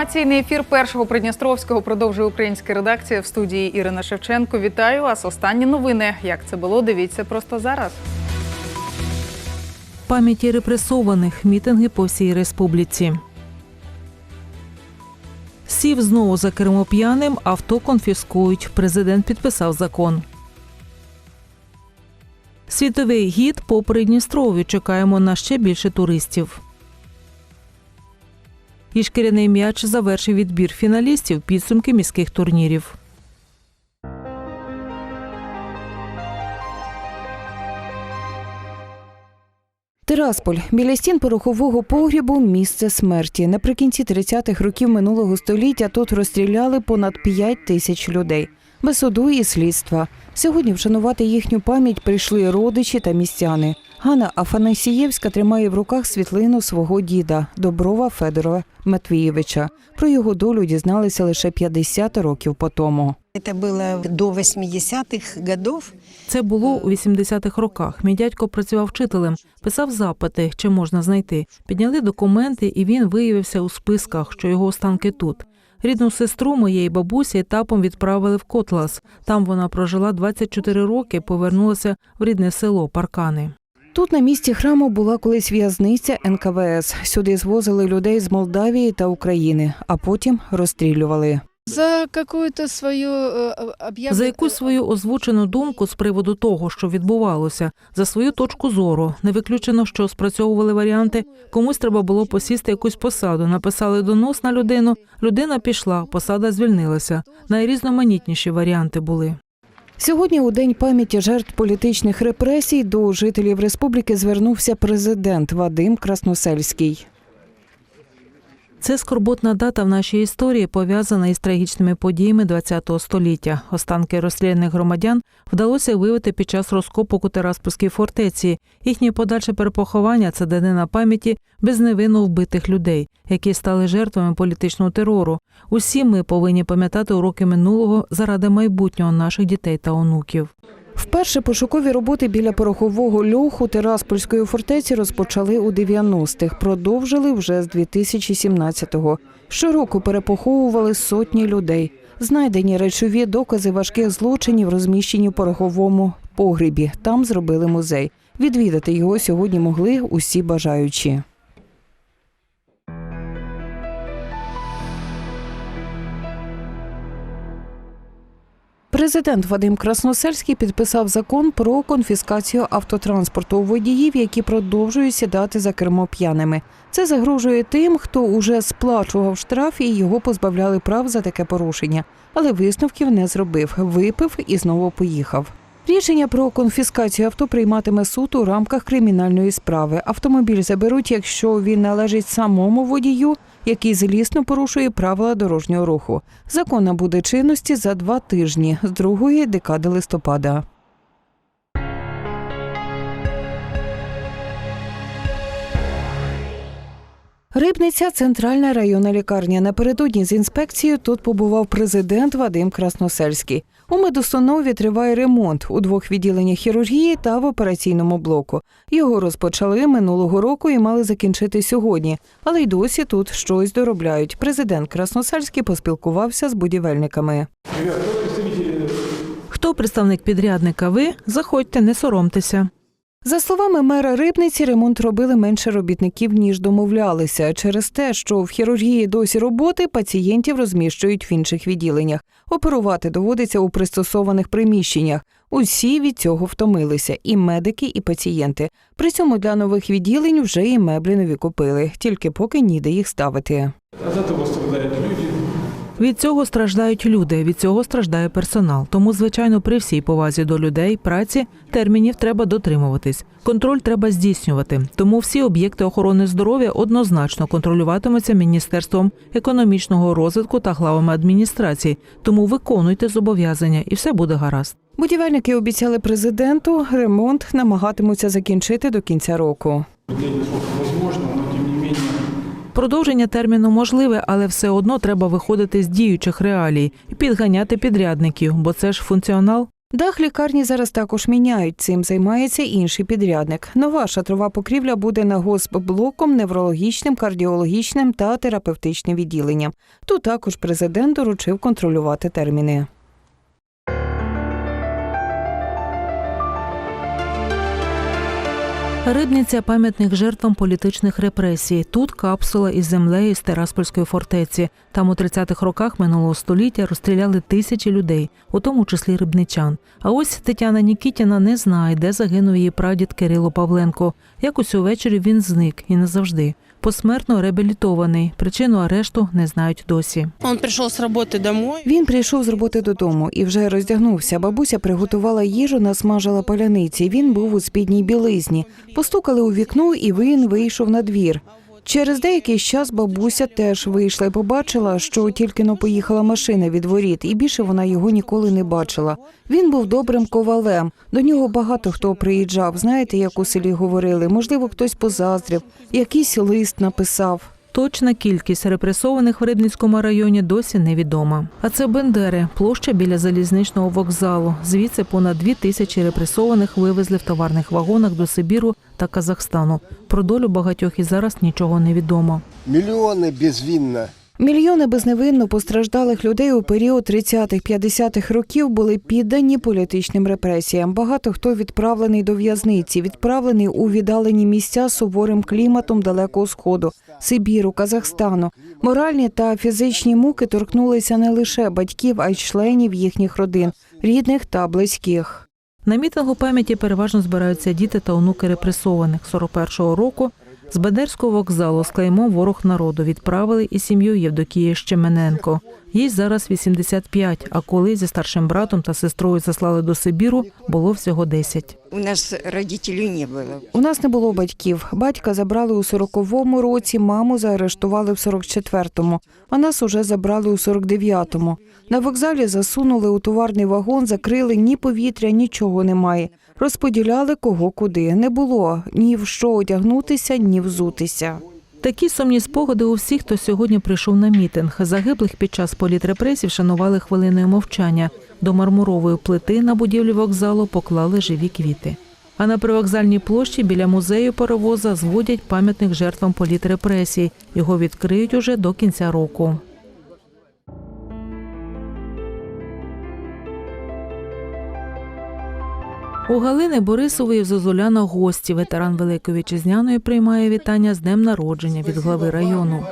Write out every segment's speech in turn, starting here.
Інформаційний ефір першого Придністровського продовжує українська редакція в студії Ірина Шевченко. Вітаю вас. Останні новини. Як це було? Дивіться просто зараз. Пам'яті репресованих мітинги по всій республіці. Сів знову за кермо п'яним, авто конфіскують. Президент підписав закон. Світовий гід по Придністров'ю. Чекаємо на ще більше туристів. І шкіряний м'яч завершив відбір фіналістів підсумки міських турнірів. Тирасполь біля стін порохового погрібу місце смерті. Наприкінці 30-х років минулого століття тут розстріляли понад 5 тисяч людей без суду і слідства. Сьогодні вшанувати їхню пам'ять прийшли родичі та містяни. Ганна Афанасієвська тримає в руках світлину свого діда Доброва Федора Матвієвича. Про його долю дізналися лише 50 років по тому. Это было до 80-х годов. Це було у 80-х роках. Мій дядько працював вчителем, писав запити, чи можна знайти. Підняли документи, і він виявився у списках, що його останки тут. Рідну сестру моєї бабусі етапом відправили в Котлас. Там вона прожила 24 роки, повернулася в рідне село Паркани. Тут на місці храму була колись в'язниця НКВС. Сюди звозили людей з Молдавії та України, а потім розстрілювали. За какую-то свою э, За якусь свою озвучену думку з приводу того, що відбувалося, за свою точку зору. Не виключено, що спрацьовували варіанти. Комусь треба було посісти якусь посаду. Написали донос на людину. Людина пішла, посада звільнилася. Найрізноманітніші варіанти були. Сьогодні, у день пам'яті жертв політичних репресій, до жителів республіки звернувся президент Вадим Красносельський. Це скорботна дата в нашій історії пов'язана із трагічними подіями ХХ століття. Останки розстріляних громадян вдалося виявити під час розкопок у Тераспольській фортеці. Їхнє подальше перепоховання це данина пам'яті безневинно вбитих людей, які стали жертвами політичного терору. Усі ми повинні пам'ятати уроки минулого заради майбутнього наших дітей та онуків. Вперше пошукові роботи біля порохового льоху Тераспольської фортеці розпочали у 90-х, продовжили вже з 2017-го. Щороку перепоховували сотні людей. Знайдені речові докази важких злочинів розміщені в пороховому погрібі. Там зробили музей. Відвідати його сьогодні могли усі бажаючі. Президент Вадим Красносельський підписав закон про конфіскацію автотранспорту у водіїв, які продовжують сідати за кермо п'яними. Це загрожує тим, хто уже сплачував штраф і його позбавляли прав за таке порушення, але висновків не зробив. Випив і знову поїхав. Рішення про конфіскацію авто прийматиме суд у рамках кримінальної справи. Автомобіль заберуть, якщо він належить самому водію, який злісно порушує правила дорожнього руху. Закон набуде чинності за два тижні з другої декади листопада. Рибниця центральна районна лікарня. Напередодні з інспекцією тут побував президент Вадим Красносельський. У медустанові триває ремонт у двох відділеннях хірургії та в операційному блоку. Його розпочали минулого року і мали закінчити сьогодні, але й досі тут щось доробляють. Президент Красносальський поспілкувався з будівельниками. Хто представник підрядника? Ви заходьте, не соромтеся. За словами мера Рибниці, ремонт робили менше робітників, ніж домовлялися. Через те, що в хірургії досі роботи, пацієнтів розміщують в інших відділеннях. Оперувати доводиться у пристосованих приміщеннях. Усі від цього втомилися і медики, і пацієнти. При цьому для нових відділень вже і меблі нові купили, тільки поки ніде їх ставити. От этого страдают люди. Від цього страждають люди, від цього страждає персонал. Тому, звичайно, при всій повазі до людей, праці, термінів треба дотримуватись. Контроль треба здійснювати. Тому всі об'єкти охорони здоров'я однозначно контролюватимуться Міністерством економічного розвитку та главами адміністрації. Тому виконуйте зобов'язання, і все буде гаразд. Будівельники обіцяли президенту, ремонт намагатимуться закінчити до кінця року. Срока возможно, не менее Продовження терміну можливе, але все одно треба виходити з діючих реалій і підганяти підрядників, бо це ж функціонал. Дах лікарні зараз також міняють. Цим займається інший підрядник. Нова шатрова покрівля буде на госпблоком, неврологічним, кардіологічним та терапевтичним відділенням. Тут також президент доручив контролювати терміни. Рибниця пам'ятник жертвам політичних репресій. Тут капсула із землею з Тераспольської фортеці. Там у 30-х роках минулого століття розстріляли тисячі людей, у тому числі рибничан. А ось Тетяна Нікітіна не знає, де загинув її прадід Кирило Павленко. Якось увечері він зник і назавжди. Посмертно реабілітований. Причину арешту не знають досі. Он прийшов з роботи домой. Він прийшов з роботи додому і вже роздягнувся. Бабуся приготувала їжу, насмажила паляниці. Він був у спідній білизні. Постукали у вікно, і він вийшов на двір. Через деякий час бабуся теж вийшла і побачила, що тільки но поїхала машина від воріт, і більше вона його ніколи не бачила. Він був добрим ковалем. До нього багато хто приїжджав. Знаєте, як у селі говорили? Можливо, хтось позаздрів, якийсь лист написав. Точна кількість репресованих в Рибницькому районі досі невідома. А це Бендери, площа біля залізничного вокзалу. Звідси понад дві тисячі репресованих вивезли в товарних вагонах до Сибіру та Казахстану. Про долю багатьох і зараз нічого не відомо. Мільйони безвінно Мільйони безневинно постраждалих людей у період 30-50-х років були піддані політичним репресіям. Багато хто відправлений до в'язниці, відправлений у віддалені місця суворим кліматом далекого сходу, Сибіру, Казахстану. Моральні та фізичні муки торкнулися не лише батьків, а й членів їхніх родин, рідних та близьких. На мітингу пам'яті переважно збираються діти та онуки репресованих. 41-го року з Бендерського вокзалу з клеймом ворог народу відправили і сім'ю Євдокії Щемененко. Їй зараз 85, а коли зі старшим братом та сестрою заслали до Сибіру, було всього 10. У нас родителей не было. У нас не було батьків. Батька забрали у 40-му році, маму заарештували в 44-му, а нас уже забрали у 49-му. На вокзалі засунули у товарний вагон, закрили ні повітря, нічого немає. Розподіляли кого куди. Не було ні в що одягнутися, ні взутися. Такі сумні спогади у всіх, хто сьогодні прийшов на мітинг. Загиблих під час політрепресій вшанували хвилиною мовчання. До мармурової плити на будівлі вокзалу поклали живі квіти. А на привокзальній площі біля музею паровоза зводять пам'ятник жертвам політрепресій. Його відкриють уже до кінця року. У Галини Борисової в Зозуляна гості. Ветеран Великої Вітчизняної приймає вітання з днем народження від глави району.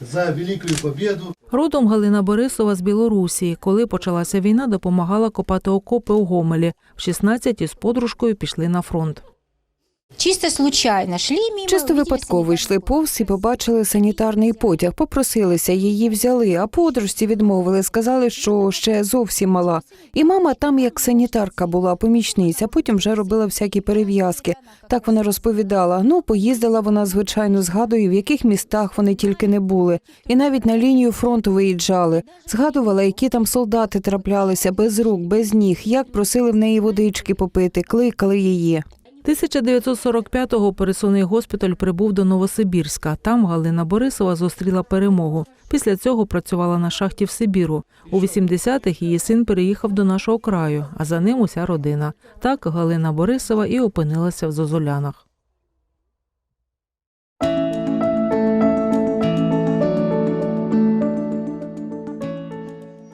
за велику побіду Родом Галина Борисова з Білорусі. Коли почалася війна, допомагала копати окопи у Гомелі. В 16 із подружкою пішли на фронт. Чисто случайно шли мимо. Чисто випадково йшли повз і побачили санітарний потяг. Попросилися, її взяли, а подружці відмовили, сказали, що ще зовсім мала. І мама там як санітарка була, помічниця, потім вже робила всякі перев'язки. Так вона розповідала. Ну, поїздила вона, звичайно, згадує, в яких містах вони тільки не були. І навіть на лінію фронту виїжджали. Згадувала, які там солдати траплялися без рук, без ніг, як просили в неї водички попити, кликали її. 1945-го пересувний госпіталь прибув до Новосибірська. Там Галина Борисова зустріла перемогу. Після цього працювала на шахті в Сибіру. У 80-х її син переїхав до нашого краю, а за ним уся родина. Так Галина Борисова і опинилася в Зозулянах.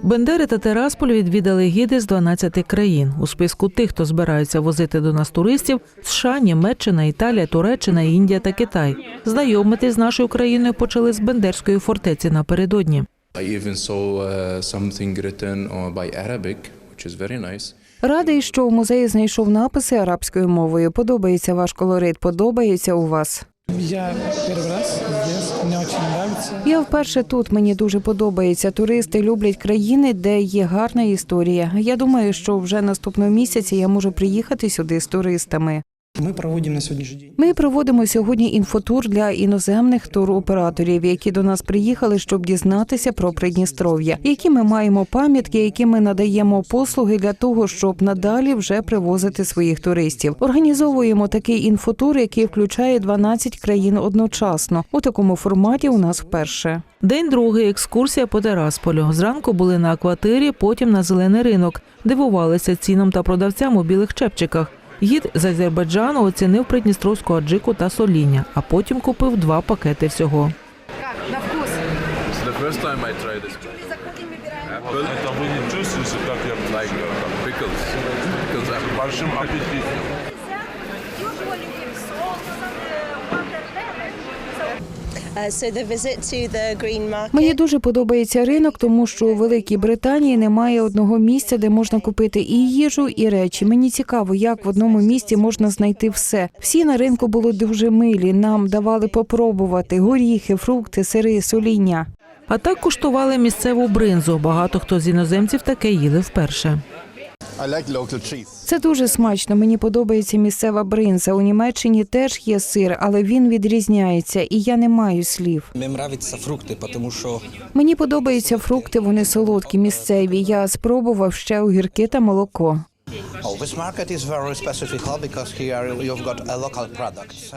Бендери та Терасполь відвідали гіди з 12 країн. У списку тих, хто збираються возити до нас туристів, США, Німеччина, Італія, Туреччина, Індія та Китай. Знайомитись з нашою країною почали з Бендерської фортеці напередодні. Uh, uh. Радий, що в музеї знайшов написи арабською мовою. Подобається ваш колорит, подобається у вас. Я первый раз здесь, дуже подобається. Я вперше тут. Мені дуже подобається. Туристи люблять країни, де є гарна історія. Я думаю, що вже наступного місяця я можу приїхати сюди з туристами. Мы проводим на сегодняшний день Ми проводимо сьогодні інфотур для іноземних туроператорів, які до нас приїхали, щоб дізнатися про Придністров'я, які ми маємо пам'ятки, які ми надаємо послуги для того, щоб надалі вже привозити своїх туристів. Організовуємо такий інфотур, який включає 12 країн одночасно. У такому форматі у нас вперше. День другий екскурсія по Терасполю. Зранку були на акватирі, потім на зелений ринок. Дивувалися цінам та продавцям у білих чепчиках. Гід з Азербайджану оцінив придністровську аджику та соління, а потім купив два пакети всього. It's the Мені дуже подобається ринок, тому що у Великій Британії немає одного місця, де можна купити і їжу, і речі. Мені цікаво, як в одному місці можна знайти все. Всі на ринку були дуже милі. Нам давали попробувати горіхи, фрукти, сири, соління. А так куштували місцеву бринзу. Багато хто з іноземців таке їли вперше. Це дуже смачно. Мені подобається місцева бринза. У Німеччині теж є сир, але він відрізняється, і я не маю слів. Мне нравятся фрукти, тому що Мені подобаються фрукти, вони солодкі, місцеві. Я спробував ще огірки та молоко.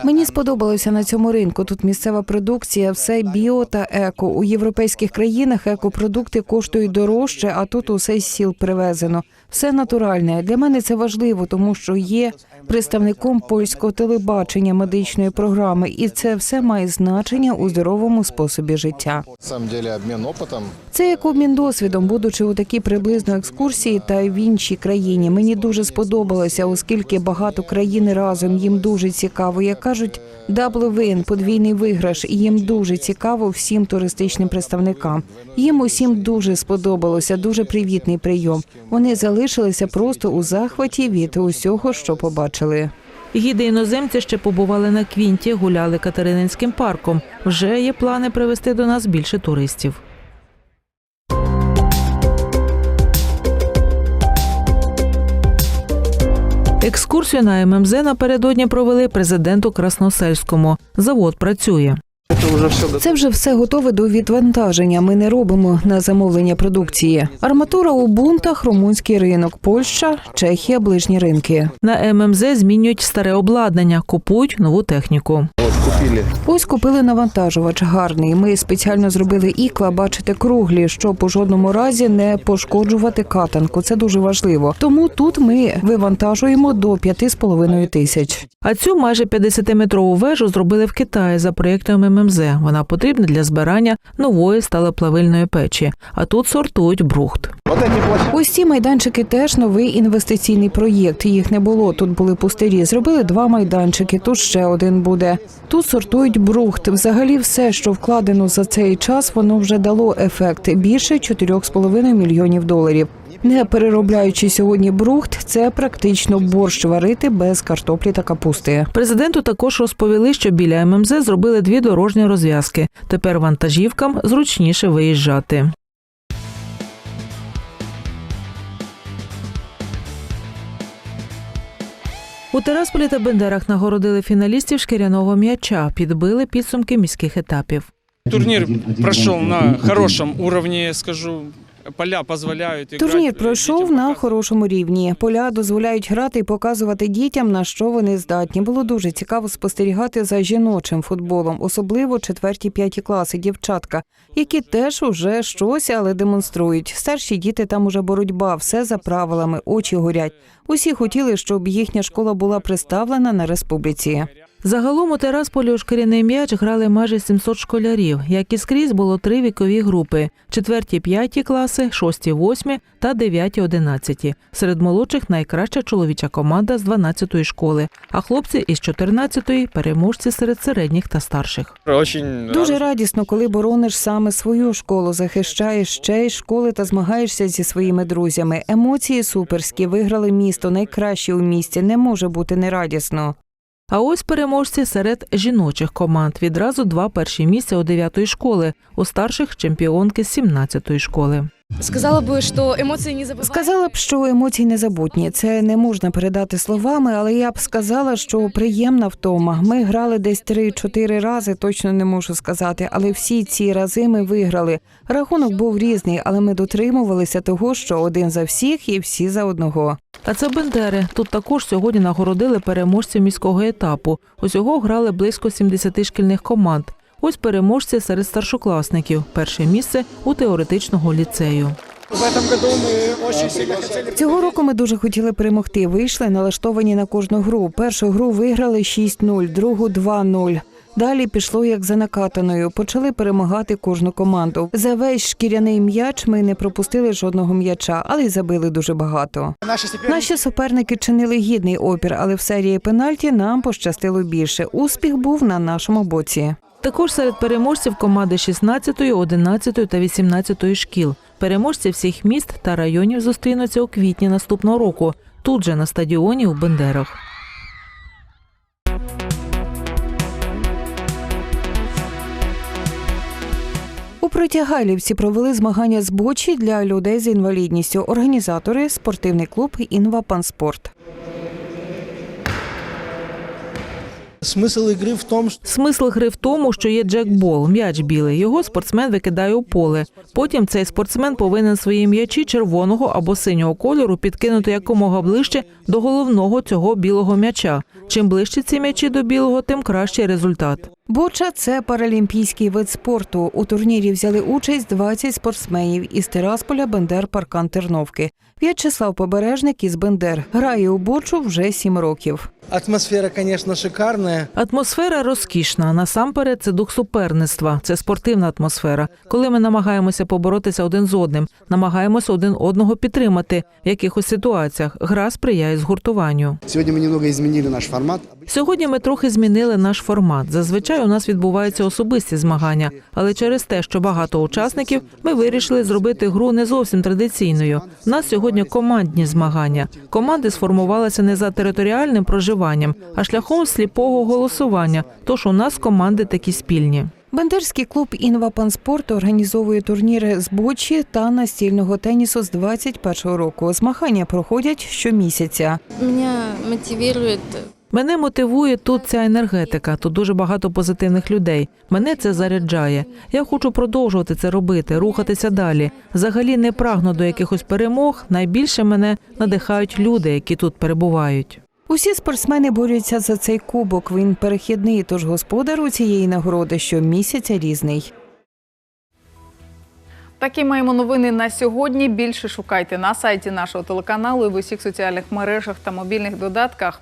Мені сподобалося на цьому ринку. Тут місцева продукція, все біо та еко. У європейських країнах екопродукти коштують дорожче, а тут усе з сіл привезено. Все натуральне. Для мене це важливо, тому що є представником польського телебачення медичної програми, і це все має значення у здоровому способі життя. Це як обмін досвідом, будучи у такій приблизно екскурсії та в іншій країні. Мені дуже сподобалося, оскільки багато країн разом їм дуже цікаво. Як кажуть, дабл вин, подвійний виграш, і їм дуже цікаво всім туристичним представникам. Їм усім дуже сподобалося, дуже привітний прийом. Вони залишилися просто у захваті від усього, що побачили. Гіди іноземці ще побували на Квінті, гуляли Катерининським парком. Вже є плани привезти до нас більше туристів. Екскурсію на ММЗ напередодні провели президенту Красносельському. Завод працює. Це вже все готове до відвантаження. Ми не робимо на замовлення продукції. Арматура у бунтах, румунський ринок, Польща, Чехія, ближні ринки. На ММЗ змінюють старе обладнання, купують нову техніку. Ось купили навантажувач гарний. Ми спеціально зробили ікла, бачите, круглі, щоб у жодному разі не пошкоджувати катанку. Це дуже важливо. Тому тут ми вивантажуємо до 5,5 тисяч. А цю майже 50-метрову вежу зробили в Китаї за проєктом ММЗ. Вона потрібна для збирання нової сталеплавильної печі. А тут сортують брухт. Ось ці майданчики теж новий інвестиційний проєкт. Їх не було. Тут були пустирі. Зробили два майданчики. Тут ще один буде. Тут сортують брухт. Взагалі, все, що вкладено за цей час, воно вже дало ефект більше 4,5 мільйонів доларів. Не переробляючи сьогодні брухт, це практично борщ варити без картоплі та капусти. Президенту також розповіли, що біля ММЗ зробили дві дорожні розв'язки. Тепер вантажівкам зручніше виїжджати. У Терасполі та Бендерах нагородили фіналістів шкіряного м'яча, підбили підсумки міських етапів. Турнір пройшов на хорошому рівні, скажу. Поля позволяют играть. Турнір пройшов на хорошому рівні. Поля дозволяють грати і показувати дітям, на що вони здатні. Було дуже цікаво спостерігати за жіночим футболом, особливо четверті п'яті класи, дівчатка, які теж уже щось, але демонструють. Старші діти там уже боротьба, все за правилами, очі горять. Усі хотіли, щоб їхня школа була представлена на республіці. Загалом у Терасполі у шкіряний м'яч грали майже 700 школярів. Як і скрізь було три вікові групи: четверті, п'яті класи, шості, восьмі та дев'яті, одинадцяті. Серед молодших найкраща чоловіча команда з 12-ї школи, а хлопці із 14-ї – переможці серед середніх та старших. Очень Дуже радісно, коли борониш саме свою школу, захищаєш ще й школи та змагаєшся зі своїми друзями. Емоції суперські, виграли місто, найкраще у місті. Не може бути нерадісно. А ось переможці серед жіночих команд. Відразу два перші місця у 9-ї школи, у старших чемпіонки з 17-ї школи. Сказала бы, что эмоции не забывают. Сказала б, що емоції незабутні. Це не можна передати словами, але я б сказала, що приємна втома. Ми грали десь 3-4 рази, точно не можу сказати, але всі ці рази ми виграли. Рахунок був різний, але ми дотримувалися того, що один за всіх і всі за одного. Та це Бендери. Тут також сьогодні нагородили переможців міського етапу. Усього грали близько 70 шкільних команд. Ось переможці серед старшокласників. Перше місце у теоретичного ліцею. Цього року ми дуже хотіли перемогти. Вийшли налаштовані на кожну гру. Першу гру виграли 6-0, другу 2-0. Далі пішло як за накатаною. Почали перемагати кожну команду. За весь шкіряний м'яч ми не пропустили жодного м'яча, але й забили дуже багато. Наші суперники чинили гідний опір, але в серії пенальті нам пощастило більше. Успіх був на нашому боці. Також серед переможців команди 16, 11 та 18 шкіл. Переможці всіх міст та районів зустрінуться у квітні наступного року. Тут же на стадіоні у Бендерах. У Протягайлівці провели змагання з бочі для людей з інвалідністю. Організатори спортивний клуб «Інвапанспорт». Смысл игры в тому, що... Смисл гри в тому, що є джекбол, м'яч білий. Його спортсмен викидає у поле. Потім цей спортсмен повинен свої м'ячі червоного або синього кольору підкинути якомога ближче до головного цього білого м'яча. Чим ближче ці м'ячі до білого, тим кращий результат. Боча це паралімпійський вид спорту. У турнірі взяли участь 20 спортсменів із Тирасполя, Бендер, Паркан, Терновки. В'ячеслав Побережник із Бендер грає у бочу вже 7 років. атмосфера, конечно, шикарная. Атмосфера розкішна. Насамперед, це дух суперництва, це спортивна атмосфера. Коли ми намагаємося поборотися один з одним, намагаємося один одного підтримати в якихось ситуаціях. Гра сприяє згуртуванню. Сегодня мы немного изменили наш формат. Сьогодні ми трохи змінили наш формат. Зазвичай у нас відбуваються особисті змагання, але через те, що багато учасників, ми вирішили зробити гру не зовсім традиційною. У нас сьогодні командні змагання. Команди сформувалися не за територіальним проживанням, а шляхом сліпого голосування. Тож у нас команди такі спільні. Бендерський клуб «Інвапанспорт» організовує турніри з бочі та настільного тенісу з 21-го року. Змагання проходять щомісяця. Меня мотивирует Мене мотивує тут ця енергетика. Тут дуже багато позитивних людей. Мене це заряджає. Я хочу продовжувати це робити, рухатися далі. Взагалі не прагну до якихось перемог. Найбільше мене надихають люди, які тут перебувають. Усі спортсмени борються за цей кубок. Він перехідний, тож господар у цієї нагороди щомісяця різний. Такі маємо новини на сьогодні. Більше шукайте на сайті нашого телеканалу і в усіх соціальних мережах та мобільних додатках.